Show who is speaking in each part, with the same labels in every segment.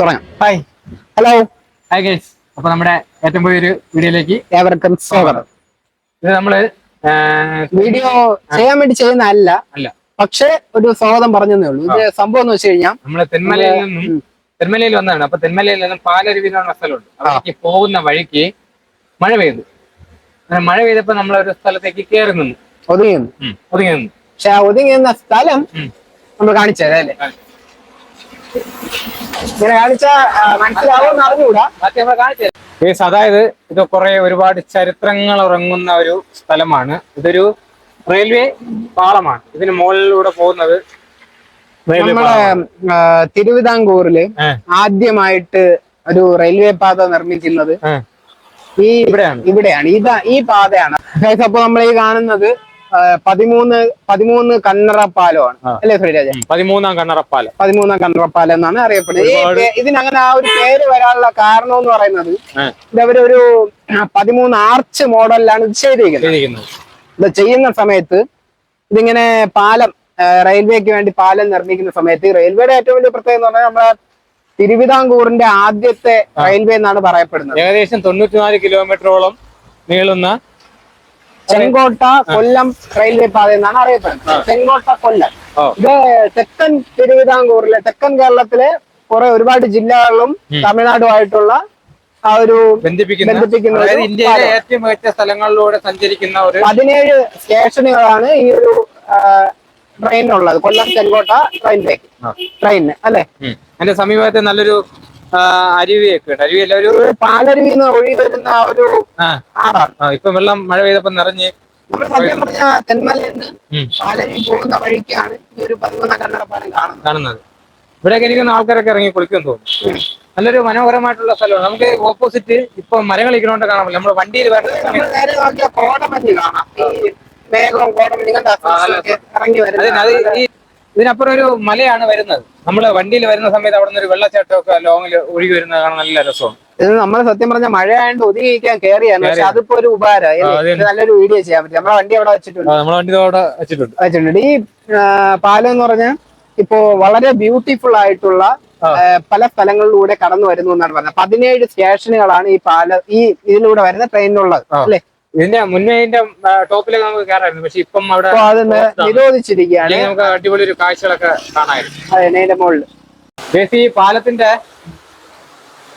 Speaker 1: തുടങ്ങാം.
Speaker 2: Hi
Speaker 1: hello
Speaker 2: hi guys അപ്പൊ നമ്മുടെ ഏറ്റവും പുതിയ വീഡിയോയിലേക്ക്
Speaker 1: ഏവർക്കും സ്വാഗതം.
Speaker 2: ഇത് നമ്മൾ
Speaker 1: വീഡിയോ ചെയ്യാൻ വേണ്ടി ചെയ്യുന്ന
Speaker 2: അല്ല.
Speaker 1: അല്ല പക്ഷേ ഒരു സ്വാഗതം പറഞ്ഞതേ ഉള്ളൂ. ഇത് സംഭവം എന്ന് വെച്ച് കഴിഞ്ഞാൽ
Speaker 2: നമ്മൾ തെന്മലയിൽ നിന്നും തെന്മലയിൽ വന്നതാണ്. അപ്പൊ തെന്മലയിൽ നിന്നും പാലരുവി എന്ന് പറഞ്ഞ സ്ഥലമുണ്ട് അവിടേക്ക് പോകുന്ന വഴിക്ക് മഴ പെയ്തു. അങ്ങനെ മഴ പെയ്തപ്പോ നമ്മൾ ഒരു സ്ഥലത്തേക്ക് കയറി നിന്നു. ഒതുങ്ങി ഒതുങ്ങി നിന്നു.
Speaker 1: പക്ഷെ ആ ഒതുങ്ങിയിരുന്ന സ്ഥലം. നമ്മൾ കാണിച്ചത് അല്ലേ? ഇങ്ങനെ കാണിച്ച മനസ്സിലാവും അറിഞ്ഞുകൂടാ.
Speaker 2: ബാക്കി നമ്മൾ കാണിച്ചു ഗൈസ് അതായത് ഇത് കുറെ ഒരുപാട് ചരിത്രങ്ങൾ ഉറങ്ങുന്ന ഒരു സ്ഥലമാണ്. ഇതൊരു റെയിൽവേ പാളമാണ്. ഇതിന് മുകളിലൂടെ പോകുന്നത്
Speaker 1: നമ്മളെ
Speaker 2: തിരുവിതാംകൂറിൽ
Speaker 1: ആദ്യമായിട്ട് ഒരു റെയിൽവേ പാത നിർമ്മിക്കുന്നത് ഈ
Speaker 2: ഇവിടെയാണ്.
Speaker 1: ഇവിടെയാണ്. ഇതാ ഈ പാതയാണ്. അപ്പൊ നമ്മൾ ഈ കാണുന്നത് പതിമൂന്ന് പതിമൂന്ന്
Speaker 2: കണ്ണറപ്പാലമാണ്.
Speaker 1: അല്ലേ ശ്രീരാജ
Speaker 2: ഉം, പതിമൂന്നാം കണ്ണറപ്പാലം
Speaker 1: പതിമൂന്നാം കണ്ണറപ്പാലം എന്നാണ് അറിയപ്പെടുന്നത്. ഇതിനങ്ങനെ ആ ഒരു പേര് വരാനുള്ള കാരണം എന്ന് പറയുന്നത് ഇതവരൊരു പതിമൂന്ന് ആർച്ച് മോഡലിലാണ് ഇത് ചെയ്തിരിക്കുന്നത്. ഇത് ചെയ്യുന്ന സമയത്ത് ഇതിങ്ങനെ പാലം റെയിൽവേക്ക് വേണ്ടി പാലം നിർമ്മിക്കുന്ന സമയത്ത് റെയിൽവേയുടെ ഏറ്റവും വലിയ പ്രത്യേകത എന്ന് പറഞ്ഞാൽ നമ്മളെ തിരുവിതാംകൂറിന്റെ ആദ്യത്തെ റെയിൽവേ എന്നാണ് പറയപ്പെടുന്നത്.
Speaker 2: ഏകദേശം തൊണ്ണൂറ്റിനാല് കിലോമീറ്ററോളം നീളുന്ന
Speaker 1: ചെങ്കോട്ട കൊല്ലം റെയിൽവേ പാത എന്നാണ് അറിയപ്പെടുന്നത്. ചെങ്കോട്ട കൊല്ലം. ഇത് തെക്കൻ തിരുവിതാംകൂറിലെ തെക്കൻ കേരളത്തിലെ കുറെ ഒരുപാട് ജില്ലകളിലും തമിഴ്നാടുമായിട്ടുള്ള ആ ഒരു
Speaker 2: ബന്ധിപ്പിക്കുന്ന ഇന്ത്യയിലെ. ഏറ്റവും മികച്ച സ്ഥലങ്ങളിലൂടെ സഞ്ചരിക്കുന്ന ഒരു
Speaker 1: പതിനേഴ് സ്റ്റേഷനുകളാണ് ഈ ഒരു ട്രെയിനുള്ളത് കൊല്ലം ചെങ്കോട്ട. ട്രെയിൻ അല്ലെ?
Speaker 2: എന്റെ സമീപത്തെ നല്ലൊരു അരുവിയൊക്കെ ഉണ്ട്. അരുവിയല്ല ഒരു
Speaker 1: ഒരു പാലരുവിൽ ഒഴുകി വരുന്ന ഒരു ആറാണ്.
Speaker 2: ഇപ്പൊ വെള്ളം മഴ പെയ്തപ്പോ നിറഞ്ഞ്
Speaker 1: പാലരുവി പോകുന്ന വഴിക്കാണ് ഈ ഒരു പതിമൂന്നാം കാണുന്നത്.
Speaker 2: കാണുന്നത്. ഇവിടെയൊക്കെ എനിക്കൊന്ന് ആൾക്കാരൊക്കെ ഇറങ്ങി കുളിക്കും തോന്നും നല്ലൊരു മനോഹരമായിട്ടുള്ള സ്ഥലമാണ്. നമുക്ക് ഓപ്പോസിറ്റ് ഇപ്പൊ മരങ്ങൾ ഇരിക്കണോണ്ട് കാണാൻ നമ്മുടെ വണ്ടിയിൽ
Speaker 1: വരുന്നത്.
Speaker 2: ഇതിനപ്പുറം ഒരു മലയാണ് വരുന്നത്. നമ്മൾ വണ്ടിയിൽ വരുന്ന സമയത്ത് അവിടെ നിന്ന് ഒരു വെള്ളച്ചാട്ടമൊക്കെ ലോങ്ങിൽ ഒഴുകി വരുന്ന കാണാൻ നല്ല രസമാണ്.
Speaker 1: ഇത് നമ്മൾ സത്യം പറഞ്ഞ മഴ ആയതുകൊണ്ട് ഒതുങ്ങിക്കാൻ കയറിയാണ് പക്ഷെ. അതിപ്പോ ഒരു ഉപകാരം. നല്ലൊരു വീഡിയോ ചെയ്യാൻ പറ്റും. നമ്മളെ വണ്ടി അവിടെ വെച്ചിട്ടുണ്ട്.
Speaker 2: നമ്മളെ വണ്ടി അവിടെ വെച്ചിട്ടുണ്ട്.
Speaker 1: വെച്ചിട്ടുണ്ട്. ഈ പാലം എന്ന് പറഞ്ഞാൽ ഇപ്പോ വളരെ ബ്യൂട്ടിഫുൾ ആയിട്ടുള്ള പല സ്ഥലങ്ങളിലൂടെ കടന്നു വരുന്നു എന്നാണ് പറഞ്ഞത്. പതിനേഴ് സ്റ്റേഷനുകളാണ് ഈ പാല ഈ ഇതിലൂടെ വരുന്ന ട്രെയിനിലുള്ളത് അല്ലെ?
Speaker 2: ഇതിന്റെ മുന്നേ ഇതിന്റെ ടോപ്പിലേക്ക് നമുക്ക് കയറായിരുന്നു പക്ഷെ ഇപ്പം അവിടെ.
Speaker 1: നിരോധിച്ചിരിക്കുകയാണ്.
Speaker 2: നമുക്ക് അടിപൊളി ഒരു കാഴ്ചകളൊക്കെ കാണാമായിരുന്നു.
Speaker 1: അതിന്റെ മുകളിൽ
Speaker 2: ബേസി ഈ പാലത്തിന്റെ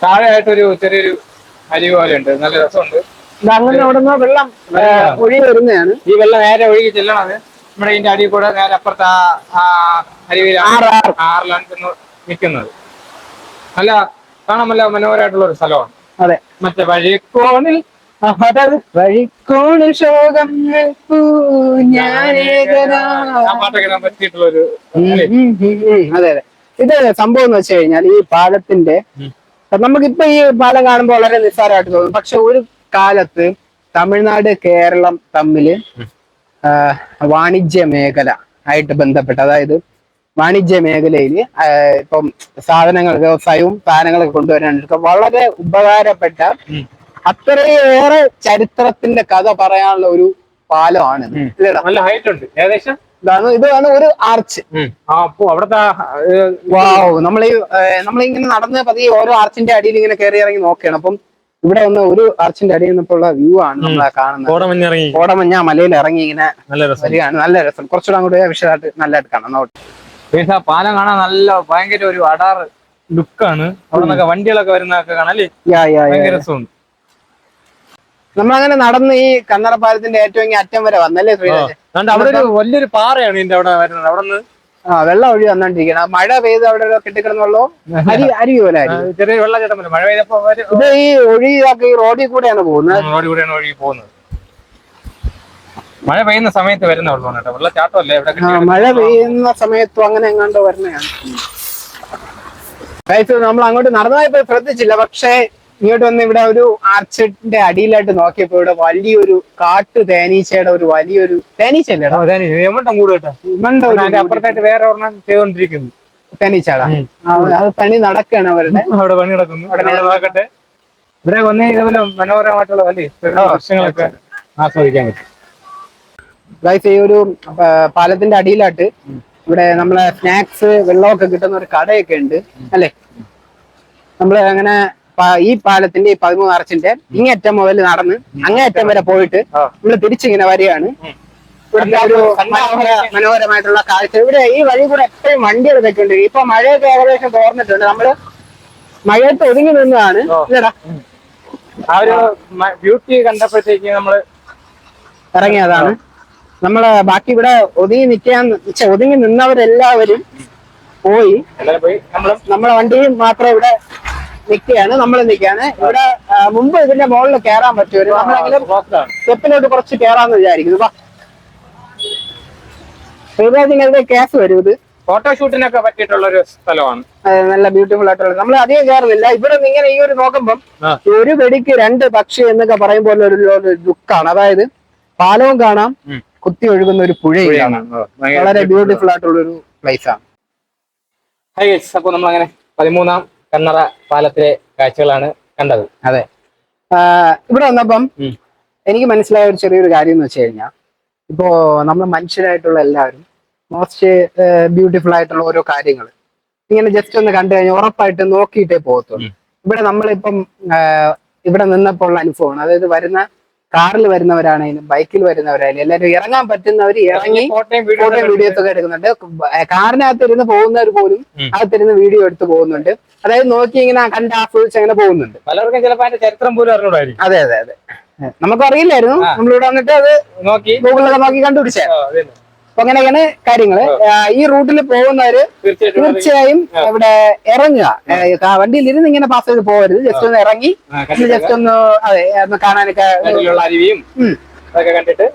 Speaker 2: താഴെയായിട്ടൊരു ചെറിയൊരു അരിവ് പോലെ ഉണ്ട് നല്ല രസമുണ്ട്.
Speaker 1: അങ്ങനെ അവിടെ നിന്ന് വെള്ളം ഒഴുകി വരുന്നതാണ്.
Speaker 2: ഈ വെള്ളം നേരെ ഒഴുകി ചെല്ലണത് നമ്മുടെ ഇതിന്റെ അടിയിൽ കൂടെ നേരെ അപ്പുറത്ത് ആ- അരുവിയിലാണ്
Speaker 1: ആറ് ആറ്.
Speaker 2: ആറിലാണ് നിൽക്കുന്നത്. നല്ല കാണാൻ നല്ല മനോഹരമായിട്ടുള്ള ഒരു സ്ഥലമാണ്.
Speaker 1: അതെ.
Speaker 2: മറ്റേ വഴിക്കോണിൽ അഹദൽ
Speaker 1: വഴിക്കോണിൽ ശോകം നിൽപ്പൂ ഞാനേകനാ.
Speaker 2: ആ പാട്ടൊക്കെ ഇടാൻ പറ്റിയിട്ടുള്ള ഒരു
Speaker 1: ഉം, ഉം, ഉം, ഉം. അതെ അതെ ഇത് സംഭവം എന്ന് വെച്ച് കഴിഞ്ഞാൽ ഈ പാലത്തിന്റെ നമുക്കിപ്പോ ഈ പാലം കാണുമ്പോൾ വളരെ നിസ്സാരമായിട്ട് തോന്നും പക്ഷെ ഒരു കാലത്ത് തമിഴ്നാട് കേരളം തമ്മിൽ വാണിജ്യ മേഖല ആയിട്ട് ബന്ധപ്പെട്ട് അതായത് വാണിജ്യ മേഖലയിൽ ഇപ്പം സാധനങ്ങൾ വ്യവസായവും സാധനങ്ങളൊക്കെ കൊണ്ടുവരാനൊക്കെ വളരെ ഉപകാരപ്പെട്ട. അത്രയേറെ ചരിത്രത്തിന്റെ കഥ പറയാനുള്ള ഒരു പാലമാണ്.
Speaker 2: നല്ല ഹൈറ്റ് ഉണ്ട്. ഏകദേശം?
Speaker 1: ഇതാണ് ഇതാണ് ഒരു ആർച്ച്
Speaker 2: അപ്പോ അവിടുത്തെ
Speaker 1: വാവ് നമ്മൾ നമ്മളിങ്ങനെ നടന്ന് പതിയെ ഓരോ ആർച്ചിന്റെ അടിയിൽ ഇങ്ങനെ കയറി ഇറങ്ങി നോക്കുകയാണ്. അപ്പം ഇവിടെ ഒന്ന് ഒരു ആർച്ചിന്റെ അടിയിൽ നിന്നപ്പോൾ ഉള്ള വ്യൂ ആണ് നമ്മൾ കാണുന്നത്.
Speaker 2: കോടമഞ്ഞിറങ്ങി.
Speaker 1: കോടമഞ്ഞ മലയിൽ ഇറങ്ങി ഇങ്ങനെ
Speaker 2: നല്ല രസം.
Speaker 1: നല്ല രസം. കുറച്ചുകൂടെ അങ്ങോട്ട് വിശദമായിട്ട് നല്ലതായിട്ട് കാണാം.
Speaker 2: പാലം കാണാൻ നല്ല ഭയങ്കര ഒരു അടാർ ലുക്കാണ് അവിടെ നിന്നൊക്കെ വണ്ടികളൊക്കെ വരുന്നതൊക്കെ കാണാൻ ഭയങ്കര രസമുണ്ട്.
Speaker 1: നമ്മളങ്ങനെ നടന്ന് ഈ കന്നറ പാലത്തിന്റെ ഏറ്റവും ഇങ്ങനെ അറ്റം വരെ വന്നല്ലേ ശ്രീരാജ്
Speaker 2: അവിടെ ഒരു വലിയൊരു പാറയാണ് ഇതിന്റെ അവിടെ വരുന്നത്. അവിടെ നിന്ന്
Speaker 1: ആ വെള്ളം ഒഴി വന്നോണ്ടിരിക്കണം മഴ പെയ്ത് അവിടെ കെട്ടിക്കിടന്നുള്ളൂ അരി അരി പോലെ അരി
Speaker 2: ചെറിയ വെള്ളച്ചാട്ടം പോലെ മഴ പെയ്തപ്പോ
Speaker 1: ഇത് ഈ ഒഴിയൊക്കെ ഈ റോഡിൽ കൂടെയാണ് പോകുന്നത്.
Speaker 2: റോഡിൽ കൂടെയാണ് ഒഴുകി പോകുന്നത്. മഴ പെയ്യുന്ന സമയത്ത് വരുന്ന വെള്ളമാണ് കേട്ടോ വെള്ളച്ചാട്ടമല്ലേ ഇവിടെ
Speaker 1: മഴ പെയ്യുന്ന സമയത്തും അങ്ങനെ എങ്ങാണ്ടോ വരുന്നതാണ്. നമ്മൾ അങ്ങോട്ട് നടന്നതായി ശ്രദ്ധിച്ചില്ല. പക്ഷേ ഇങ്ങോട്ട് വന്ന് ഇവിടെ ഒരു ആർച്ചിന്റെ അടിയിലായിട്ട് നോക്കിയപ്പോ ഇവിടെ വലിയൊരു കാട്ടു തേനീച്ചയുടെ ഒരു വലിയൊരു തേനീച്ചല്ലേടാ
Speaker 2: കൂടെ അപ്പുറത്തായിട്ട് വേറെ ഒരെണ്ണം ചെയ്തോണ്ടിരിക്കുന്നു.
Speaker 1: തേനീച്ചടാ. അത് പണി നടക്കാണ് അവരുടെ.
Speaker 2: അവിടെ പണി നടക്കുന്നു. നോക്കട്ടെ ഇവിടെ വന്നേ ഇതുപോലെ മനോഹരമായിട്ടുള്ള വലിയ വർഷങ്ങളൊക്കെ ആസ്വദിക്കാൻ പറ്റും.
Speaker 1: ഗൈസ് ഈ ഒരു പാലത്തിന്റെ അടിയിലായിട്ട് ഇവിടെ നമ്മളെ സ്നാക്സ് വെള്ളമൊക്കെ കിട്ടുന്ന ഒരു കടയൊക്കെ ഉണ്ട് അല്ലെ? നമ്മൾ അങ്ങനെ ഈ പാലത്തിന്റെ ഈ പതിമൂന്ന് അറച്ചിന്റെ ഇങ്ങേറ്റം മുതൽ നടന്ന് അങ്ങേയറ്റം വരെ പോയിട്ട്
Speaker 2: നമ്മൾ
Speaker 1: നമ്മൾ തിരിച്ചിങ്ങനെ വരികയാണ്. ഇവിടുത്തെ ഒരു മനോഹര മനോഹരമായിട്ടുള്ള കാഴ്ച. ഇവിടെ ഈ വഴി കൂടെ എപ്പോഴും വണ്ടികൾ വെക്കുന്നുണ്ട് ഇപ്പൊ മഴയൊക്കെ ഏകദേശം തോർന്നിട്ടുണ്ട്. നമ്മൾ മഴയത്ത് ഒതുങ്ങി നിന്നതാണ്. ഇല്ലടാ.
Speaker 2: ആ ഒരു ബ്യൂട്ടി കണ്ടപ്പോഴത്തേക്ക് നമ്മൾ
Speaker 1: ഇറങ്ങിയതാണ്. നമ്മൾ ബാക്കി ഇവിടെ ഒതുങ്ങി നിൽക്കാൻ ഒതുങ്ങി നിന്നവരെല്ലാവരും പോയി.
Speaker 2: നമ്മളെ
Speaker 1: വണ്ടിയും മാത്രം ഇവിടെ നിൽക്കുകയാണ് നമ്മൾ നിൽക്കുകയാണ്. ഇവിടെ മുമ്പ് ഇതിന്റെ മുകളിൽ കയറാൻ പറ്റുമോ? നമ്മളെങ്കിലും സ്റ്റെപ്പിലോട്ട് കുറച്ച് കയറാന്ന് വിചാരിക്കുന്നു. വാ. ശ്രീരാജിന്റെ കേസ് വരും ഇത്.
Speaker 2: ഫോട്ടോഷൂട്ടിനൊക്കെ പറ്റിയിട്ടുള്ള ഒരു സ്ഥലമാണ്
Speaker 1: നല്ല ബ്യൂട്ടിഫുൾ ആയിട്ടുള്ള നമ്മൾ അധികം കയറുന്നില്ല. ഇവിടെ നിന്ന് ഇങ്ങനെ ഈ ഒരു നോക്കുമ്പം ഒരു വെടിക്ക് രണ്ട് പക്ഷി എന്നൊക്കെ പറയുമ്പോൾ ഒരു ഒരു ലുക്കാണ്. അതായത് പാലവും കാണാം. കുത്തി ഒഴുകുന്ന ഒരു പുഴയും കാണാം. വളരെ ബ്യൂട്ടിഫുൾ ആയിട്ടുള്ള ഒരു പ്ലേസ് ആണ്.
Speaker 2: ഹൈ ഗൈസ് അപ്പോൾ നമ്മൾ അങ്ങനെ പതിമൂന്നാം കണ്ണറ പാലത്തിലെ കാഴ്ചകളാണ് കണ്ടത്
Speaker 1: അതെ ഇവിടെ വന്നപ്പം. എനിക്ക് മനസ്സിലായ ഒരു ചെറിയൊരു കാര്യം എന്ന് വെച്ച് കഴിഞ്ഞാൽ ഇപ്പോ നമ്മൾ മനുഷ്യരായിട്ടുള്ള എല്ലാവരും മോസ്റ്റ് ബ്യൂട്ടിഫുൾ ആയിട്ടുള്ള ഓരോ കാര്യങ്ങൾ ഇങ്ങനെ ജസ്റ്റ് ഒന്ന് കണ്ടു കഴിഞ്ഞാൽ ഉറപ്പായിട്ട് നോക്കിയിട്ടേ പോകത്തുള്ളൂ. ഇവിടെ നമ്മളിപ്പം ഇവിടെ നിന്നപ്പോൾ ഉള്ള അനുഭവമാണ് അതായത് വരുന്ന കാറിൽ വരുന്നവരാണെങ്കിലും ബൈക്കിൽ വരുന്നവരായാലും എല്ലാവരും ഇറങ്ങാൻ പറ്റുന്നവർ ഇറങ്ങി
Speaker 2: ഫോട്ടോയും
Speaker 1: വീഡിയോ വീഡിയോസ് ഒക്കെ എടുക്കുന്നുണ്ട്. കാറിനകത്ത് ഇരുന്ന് പോകുന്നവർ പോലും. അകത്തിരുന്ന് വീഡിയോ എടുത്ത് പോകുന്നുണ്ട്. അതായത് നോക്കി ഇങ്ങനെ കണ്ട് ആസ്വദിച്ച് അങ്ങനെ പോകുന്നുണ്ട്.
Speaker 2: പലർക്കും ചിലപ്പോൾ അതിന്റെ ചരിത്രം പോലും അറിഞ്ഞൂടായിരിക്കും
Speaker 1: അതെ അതെ അതെ. നമുക്ക് അറിയില്ലായിരുന്നു. നമ്മളിവിടെ വന്നിട്ട് അത്
Speaker 2: നോക്കി.
Speaker 1: ഗൂഗിളിലൊക്കെ നോക്കി കണ്ടുപിടിച്ചേ
Speaker 2: ആ, അതന്നെ.
Speaker 1: അപ്പൊ അങ്ങനെയൊക്കെയാണ് കാര്യങ്ങൾ. ഈ റൂട്ടിൽ പോകുന്നവര് തീർച്ചയായും. ഇവിടെ ഇറങ്ങുക. വണ്ടിയിൽ ഇരുന്ന് ഇങ്ങനെ പാസ് ചെയ്ത് പോകരുത്. ജസ്റ്റ് ഒന്ന് ഇറങ്ങി ജസ്റ്റ് ഒന്ന് അതെ ഒന്ന് കാണാനൊക്കെ
Speaker 2: കണ്ടിട്ട്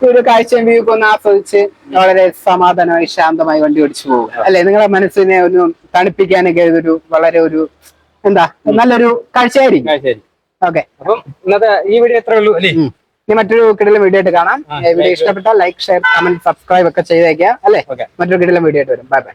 Speaker 1: ഒരു കാഴ്ചയും വ്യൂ ഒന്ന് ആസ്വദിച്ച് വളരെ സമാധാനമായി ശാന്തമായി വണ്ടി ഓടിച്ചു പോകും അല്ലെ? നിങ്ങളെ മനസ്സിനെ ഒന്ന് തണുപ്പിക്കാനൊക്കെ ഇതൊരു വളരെ ഒരു എന്താ നല്ലൊരു കാഴ്ചയായിരിക്കും. ഓക്കെ.
Speaker 2: അപ്പം ഇന്നത്തെ ഈ വീഡിയോ എത്ര ഉള്ളൂ അല്ലേ?
Speaker 1: ഇനി മറ്റൊരു കിടലും വീഡിയോ ആയിട്ട് കാണാം. വീഡിയോ ഇഷ്ടപ്പെട്ടാൽ ലൈക്ക് ഷെയർ കമന്റ് സബ്സ്ക്രൈബ് ഒക്കെ ചെയ്തേക്കാം അല്ലെ? മറ്റൊരു കിടലും വീഡിയോ ആയിട്ട് വരും. Bye bye